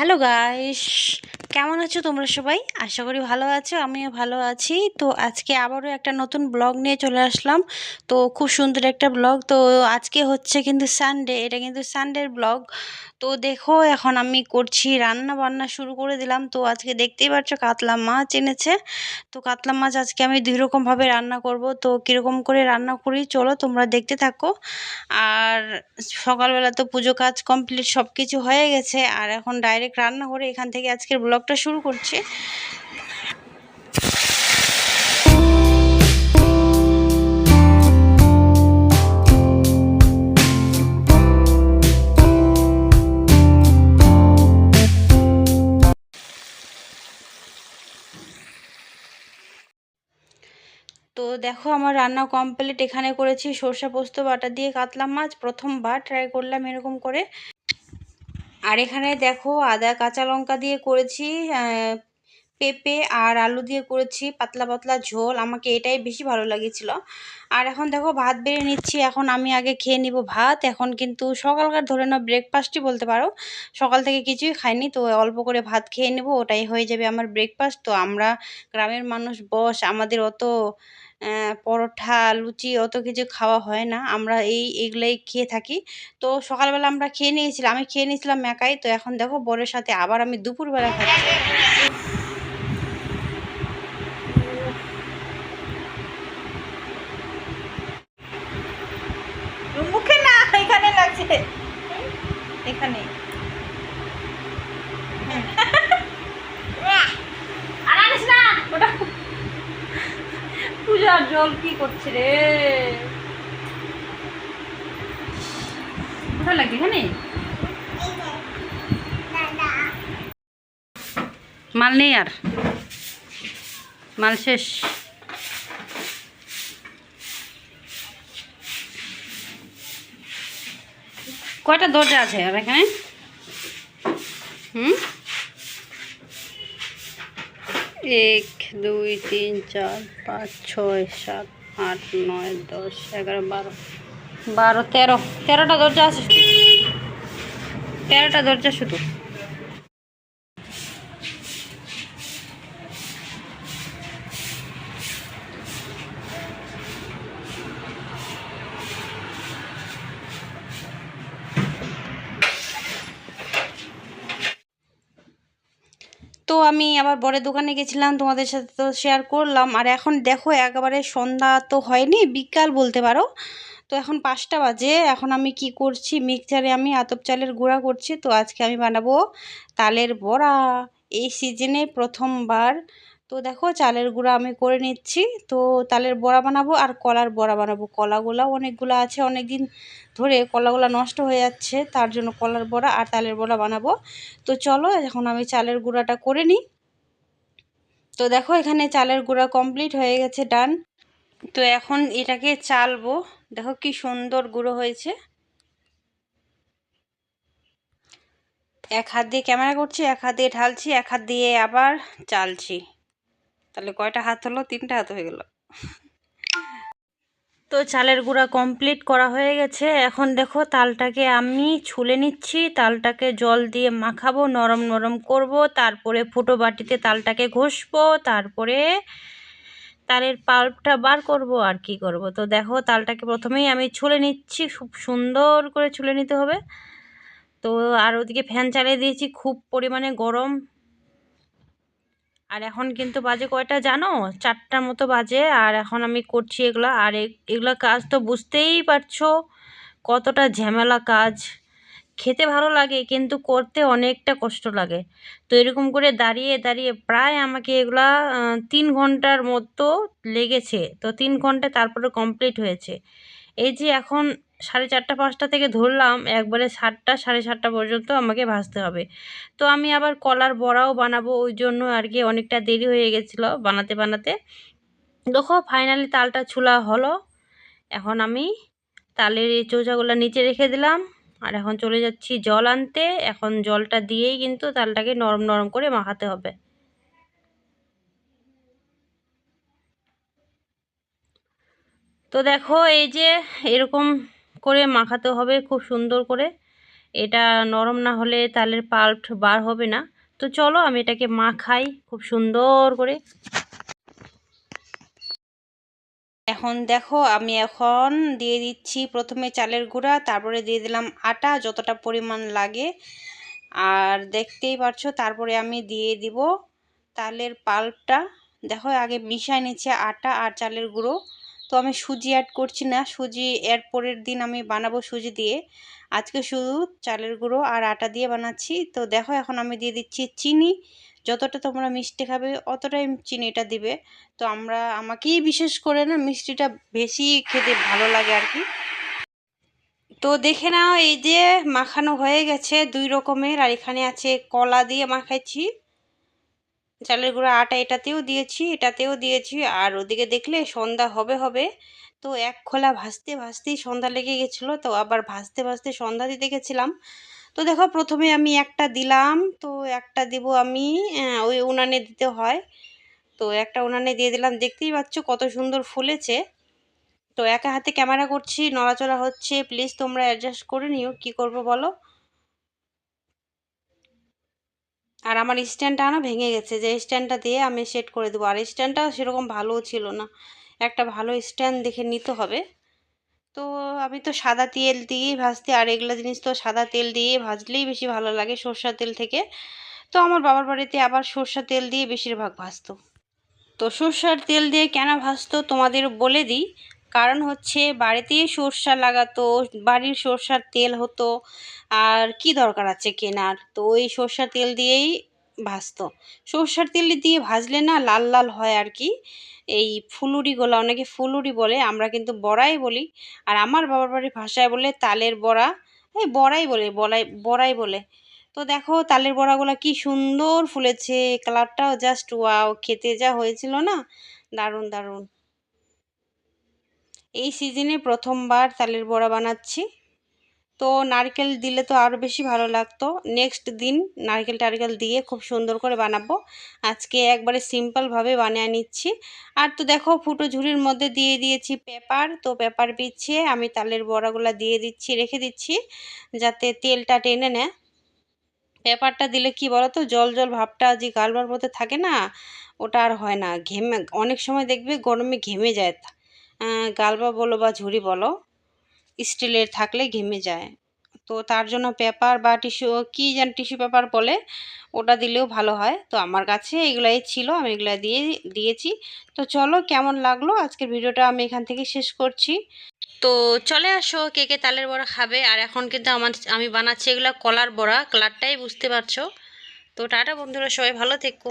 Hello guys কেমন আছো তোমরা সবাই? আশা করি ভালো আছো, আমিও ভালো আছি। তো আজকে আবারও একটা নতুন ব্লগ নিয়ে চলে আসলাম। তো খুব সুন্দর একটা ব্লগ। তো আজকে হচ্ছে কিন্তু সানডে এটা কিন্তু সানডের ব্লগ। তো দেখো, এখন আমি করছি রান্না বান্না শুরু করে দিলাম। তো আজকে দেখতেই পাচ্ছ কাতলা মাছ এনেছে। তো কাতলা মাছ আজকে আমি দুই রকমভাবে রান্না করব। তো কীরকম করে রান্না করি চলো তোমরা দেখতে থাকো। আর সকালবেলা তো পুজো কাজ কমপ্লিট সব কিছু হয়ে গেছে। আর এখন ডাইরেক্ট রান্না করে এখান থেকে আজকের ব্লগটা শুরু করছি। দেখো আমার রান্না কমপ্লিট এখানে করেছি। সর্ষে পোস্ত, বাটা দিয়ে কাতলা মাছ প্রথমবার ট্রাই করলাম এরকম করে। আর এখানে দেখো আদা, কাঁচা লঙ্কা দিয়ে করেছি পেঁপে আর আলু দিয়ে করেছি, পাতলা পাতলা ঝোল। আমাকে এটাই বেশি ভালো লাগিয়েছিল আর এখন দেখো ভাত বেড়ে নিচ্ছি। এখন আমি আগে খেয়ে নিব ভাত। এখন কিন্তু সকালকার ধরে না ব্রেকফাস্টই বলতে পারো। সকাল থেকে কিছুই খাইনি, তো অল্প করে ভাত খেয়ে নেব। ওটাই হয়ে যাবে আমার ব্রেকফাস্ট তো আমরা গ্রামের মানুষ, বস, আমাদের অত পরোঠা, লুচি অত কিছু খাওয়া হয় না। আমরা এই এগুলাই খেয়ে থাকি। তো সকালবেলা আমরা খেয়ে নিয়েছিলাম। আমি খেয়ে নিয়েছিলাম একাই। তো এখন দেখো বরের সাথে আবার আমি দুপুরবেলা খাচ্ছি মুখে না এখানে লাগছে এখানে আর আনিস না ওটা পূজার জল কি করছে রে? কোথায় লাগবে এখানে মাল নেই আর। মাল শেষ। কয়টা দরজা আছে আর এখানে? হুম? এক, দুই, তিন, চার, পাঁচ, ছয়, সাত, আট, নয়, দশ, এগারো, বারো। বারো, তেরো। তেরোটা দরজা আছে তেরোটা দরজা শুধু। তো আমি আবার বরের দোকানে গেছিলাম, তোমাদের সাথে তো শেয়ার করলাম। আর এখন দেখো, একেবারে সন্ধ্যা তো হয়নি, বিকাল বলতে পারো। তো এখন পাঁচটা বাজে, এখন আমি কি করছি? মিক্সচারে আমি আতপ চালের গুঁড়া করছি, তো আজকে আমি বানাবো তালের বড়া। এই সিজনে প্রথমবার তো দেখো চালের গুঁড়া আমি করে নিচ্ছি। তো তালের বড়া বানাবো আর কলার বড়া বানাবো। কলাগুলো অনেকগুলো আছে অনেক দিন ধরে কলাগুলো নষ্ট হয়ে যাচ্ছে, তার জন্য কলার বড়া আর তালের বড়া বানাবো। তো চলো এখন আমি চালের গুঁড়াটা করে নিই। তো দেখো এখানে চালের গুঁড়া কমপ্লিট হয়ে গেছে, ডান। তো এখন এটাকে চালবো। দেখো কি সুন্দর গুঁড়ো হয়েছে। এক হাত দিয়ে ক্যামেরা করছি, এক হাত দিয়ে ঢালছি, এক হাত দিয়ে আবার চালছি। তাহলে কয়টা হাত হলো? তিনটা হাত হয়ে গেল। তো চালের গুঁড়া কমপ্লিট করা হয়ে গেছে। এখন দেখো তালটাকে আমি ছুলে নিচ্ছি। তালটাকে জল দিয়ে মাখাবো, নরম নরম করব। তারপরে ফুটো বাটিতে তালটাকে ঘষবো। তারপরে তালের পাল্পটা বার করব আর কি করব। তো দেখো তালটাকে প্রথমেই আমি ছুলে নিচ্ছি। খুব সুন্দর করে ছুলে নিতে হবে। তো আর ওদিকে ফ্যান চালিয়ে দিয়েছি। খুব পরিমাণে গরম। আর এখন কিন্তু বাজে কয়টা জানো? চারটার মতো বাজে আর এখন আমি করছি এগুলো। আর এগুলো কাজ তো বুঝতেই পারছ কতটা ঝামেলা কাজ। খেতে ভালো লাগে কিন্তু করতে অনেকটা কষ্ট লাগে। তো এরকম করে দাঁড়িয়ে দাঁড়িয়ে প্রায় আমাকে এগুলা তিন ঘণ্টার মতো লেগেছে। তো তিন ঘণ্টা তারপরে কমপ্লিট হয়েছে। এই যে এখন সাড়ে চারটা, পাঁচটা থেকে ধরলাম, একবারে সাতটা, সাড়ে সাতটা পর্যন্ত আমাকে ভাজতে হবে। তো আমি আবার কলার বড়াও বানাবো, ওই জন্য আর কি অনেকটা দেরি হয়ে গেছিল বানাতে বানাতে। দেখো ফাইনালি তালটা ছুলা হলো। এখন আমি তালের এই চৌচাগুলো নিচে রেখে দিলাম। আর এখন চলে যাচ্ছি জল আনতে। এখন জলটা দিয়েই কিন্তু তালটাকে নরম নরম করে মাখাতে হবে। তো দেখো, এই যে এরকম করে মাখাতে হবে খুব সুন্দর করে। এটা নরম না হলে তালের পাল্প বার হবে না। তো চলো আমি এটাকে মাখাই খুব সুন্দর করে। এখন দেখো আমি এখন দিয়ে দিচ্ছি প্রথমে চালের গুঁড়া, তারপরে দিয়ে দিলাম আটা যতটা পরিমাণ লাগে। আর দেখতেই পাচ্ছ তারপরে আমি দিয়ে দিব তালের পাল্পটা দেখো আগে মিশাই নিচ্ছে আটা আর চালের গুঁড়ো। তো আমি সুজি অ্যাড করছি না। সুজি এর পরের দিন আমি বানাবো সুজি দিয়ে। আজকে শুধু চালের গুঁড়ো আর আটা দিয়ে বানাচ্ছি। তো দেখো এখন আমি দিয়ে দিচ্ছি চিনি। যতটা তোমরা মিষ্টি খাবে অতটাই চিনিটা দিবে। তো আমরা, আমাকেই বিশেষ করে না মিষ্টিটা বেশি খেতে ভালো লাগে আর কি। তো দেখে নাও এই যে মাখানো হয়ে গেছে দুই রকমের। আর এখানে আছে কলা দিয়ে মাখাইছি। চালের গুঁড়ো আটা এটাতেও দিয়েছি এটাতেও দিয়েছি। আর ওদিকে দেখলে সন্ধ্যা হবে হবে। তো এক খোলা ভাজতে ভাজতেই সন্ধ্যা লেগে গেছিল। তো আবার ভাজতে ভাজতে সন্ধ্যা দিতে গেছিলাম। তো দেখো প্রথমে আমি একটা দিলাম। তো একটা দিব আমি ওই উনানে দিতে হয়। তো একটা উনানে দিয়ে দিলাম। দেখতেই পাচ্ছ কত সুন্দর ফুলেছে। তো একা হাতে ক্যামেরা করছি, নড়াচড়া হচ্ছে। প্লিজ তোমরা অ্যাডজাস্ট করে নিও। কি করব বলো? আর আমার স্ট্যান্ডটা না ভেঙে গেছে, যে স্ট্যান্ডটা দিয়ে আমি সেট করে দেবো। আর স্ট্যান্ডটা সেরকম ভালোও ছিল না। একটা ভালো স্ট্যান্ড দেখে নিতে হবে। তো আমি তো সাদা তেল দিয়েই ভাজতে, আর এগুলো জিনিস তো সাদা তেল দিয়ে ভাজলেই বেশি ভালো লাগে সর্ষা তেল থেকে। তো আমার বাবার বাড়িতে আবার সর্ষা তেল দিয়ে বেশিরভাগ ভাজতো। তো সর্ষার তেল দিয়ে কেন ভাজতো তোমাদের বলে দিই। কারণ হচ্ছে বাড়িতেই সর্ষা লাগাতো, বাড়ির সর্ষার তেল হতো, আর কি দরকার আছে কেনার? তো ওই সর্ষার তেল দিয়েই ভাজতো। সর্ষার তেল দিয়ে ভাজলে না লাল লাল হয় আর কি। এই ফুলুরিগুলো অনেকে ফুলুরি বলে, আমরা কিন্তু বড়াই বলি। আর আমার বাবার বাড়ির ভাষায় বলে তালের বড়া। এই বড়াই বলে, বলাই, বড়াই বলে। তো দেখো তালের বড়াগুলো কি সুন্দর ফুলেছে। কালারটাও জাস্ট ওয়াও খেতে যা হয়েছিল না। দারুণ দারুণ। এই সিজনে প্রথমবার তালের বড়া বানাচ্ছি। তো নারকেল দিলে তো আরও বেশি ভালো লাগতো। নেক্সট দিন নারকেল টারকেল দিয়ে খুব সুন্দর করে বানাবো। আজকে একবারে সিম্পলভাবে বানিয়ে নিচ্ছি। আর তো দেখো, ফুটো ঝুড়ির মধ্যে দিয়ে দিয়েছি পেপার তো পেপার বিছিয়ে আমি তালের বড়াগুলো দিয়ে দিচ্ছি, রেখে দিচ্ছি, যাতে তেলটা টেনে নেয়। পেপারটা দিলে কি বলো তো জল জল ভাবটা যে গালবার মধ্যে থাকে না, ওটা আর হয় না। ঘেমে, অনেক সময় দেখবে গরমে ঘেমে যায়। গালবা বলো বা ঝুড়ি বলো স্টিলের থাকলে ঘেমে যায়। তো তার জন্য পেপার বা টিস্যু কী যেন টিস্যু পেপার বলে, ওটা দিলেও ভালো হয়। তো আমার কাছে এগুলাই ছিল, আমি এগুলো দিয়ে, দিয়েছি। তো চলো, কেমন লাগল? আজকের ভিডিওটা আমি এখান থেকে শেষ করছি। তো চলে আসো, কে কে তালের বড়া খাবে। আর এখন কিন্তু আমার, আমি বানাচ্ছি এগুলো কলার বড়া। কালারটাই বুঝতে পারছ। তো টাটা বন্ধুরা, সবাই ভালো থেকো।